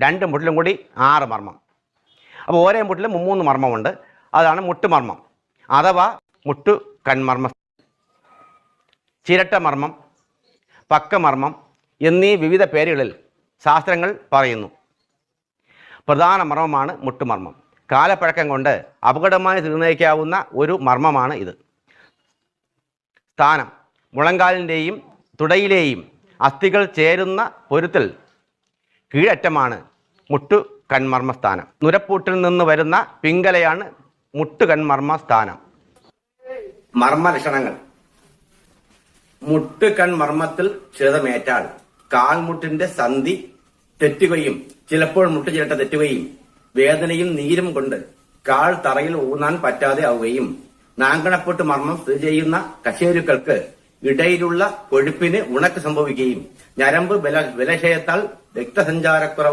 രണ്ട് മുട്ടിലും കൂടി ആറ് മർമ്മം. അപ്പോൾ ഓരോ മുട്ടിലും മുമ്മൂന്ന് മർമ്മമുണ്ട്. അതാണ് മുട്ടുമർമ്മം അഥവാ മുട്ടു കൺമർമ്മം ചിരട്ടമർമ്മം പക്കമർമ്മം എന്നീ വിവിധ പേരുകളിൽ ശാസ്ത്രങ്ങൾ പറയുന്നു. പ്രധാന മർമ്മമാണ് മുട്ടുമർമ്മം കാലപ്പഴക്കം കൊണ്ട് അപകടമായി തീർന്നേക്കാവുന്ന ഒരു മർമ്മമാണ് ഇത്. സ്ഥാനം മുളങ്കാലിന്റെയും തുടയിലെയും അസ്ഥികൾ ചേരുന്ന പൊരുത്തിൽ കീഴറ്റമാണ് മുട്ടു കൺമർമ്മ സ്ഥാനം നുരപ്പൂട്ടിൽ നിന്ന് വരുന്ന പിങ്കലയാണ് മുട്ടു കൺമർമ്മ സ്ഥാനം മർമ്മലക്ഷണങ്ങൾ. മുട്ട് കൺമർമ്മത്തിൽ ക്ഷതമേറ്റാൽ കാൽമുട്ടിന്റെ സന്ധി തെറ്റുകയും ചിലപ്പോൾ മുട്ട് ചിരട്ട തെറ്റുകയും വേദനയും നീരും കൊണ്ട് കാൽ തറയിൽ ഊന്നാൻ പറ്റാതെ ആവുകയും നാങ്കണപ്പൊട്ട് മർമ്മം സ്ഥിതി ചെയ്യുന്ന കശേരുക്കൾക്ക് ഇടയിലുള്ള കൊഴുപ്പിന് ഉണക്ക് സംഭവിക്കുകയും ഞരമ്പ് ബല ബലക്ഷയത്താൽ രക്തസഞ്ചാരക്കുറവ്